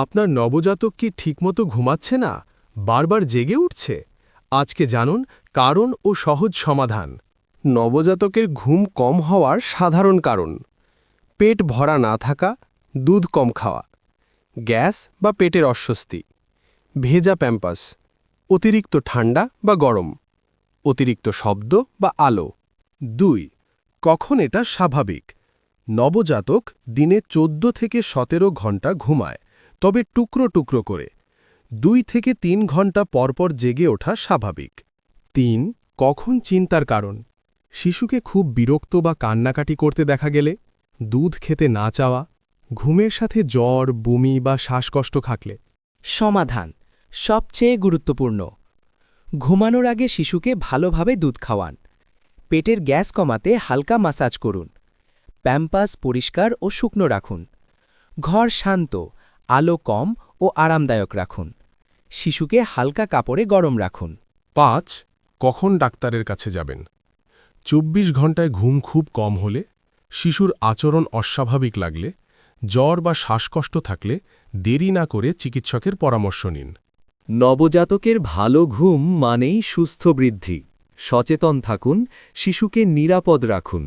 আপনার নবজাতক কি ঠিকমতো ঘুমাচ্ছে না? বারবার জেগে উঠছে? আজকে জানুন কারণ ও সহজ সমাধান। নবজাতকের ঘুম কম হওয়ার সাধারণ কারণ। পেট ভরা না থাকা, দুধ কম খাওয়া, গ্যাস বা পেটের অস্বস্তি, ভেজা প্যাম্পাস, অতিরিক্ত ঠান্ডা বা গরম, অতিরিক্ত শব্দ বা আলো। দুই, কখন এটা স্বাভাবিক? নবজাতক দিনে চোদ্দ থেকে সতেরো ঘণ্টা ঘুমায়। তবে টুকরো টুকরো করে। দুই থেকে তিন ঘণ্টা পরপর জেগে ওঠা স্বাভাবিক। তিন, কখন চিন্তার কারণ। শিশুকে খুব বিরক্ত বা কান্নাকাটি করতে দেখা গেলে, দুধ খেতে না চাওয়া, ঘুমের সাথে জ্বর, বমি বা শ্বাসকষ্ট থাকলে সমাধান, সবচেয়ে গুরুত্বপূর্ণ। ঘুমানোর আগে শিশুকে ভালোভাবে দুধ খাওয়ান। পেটের গ্যাস কমাতে হালকা মাসাজ করুন। প্যাম্পাস পরিষ্কার ও শুকনো রাখুন। ঘর শান্ত আলো কম ও আরামদায়ক রাখুন। শিশুকে হালকা কাপড়ে গরম রাখুন। পাঁচ কখন ডাক্তারের কাছে যাবেন? চব্বিশ ঘন্টায় ঘুম খুব কম হলে শিশুর আচরণ অস্বাভাবিক লাগলে জ্বর বা শ্বাসকষ্ট থাকলে দেরি না করে চিকিৎসকের পরামর্শ নিন। নবজাতকের ভালো ঘুম মানেই সুস্থ বৃদ্ধি। সচেতন থাকুন শিশুকে নিরাপদ রাখুন।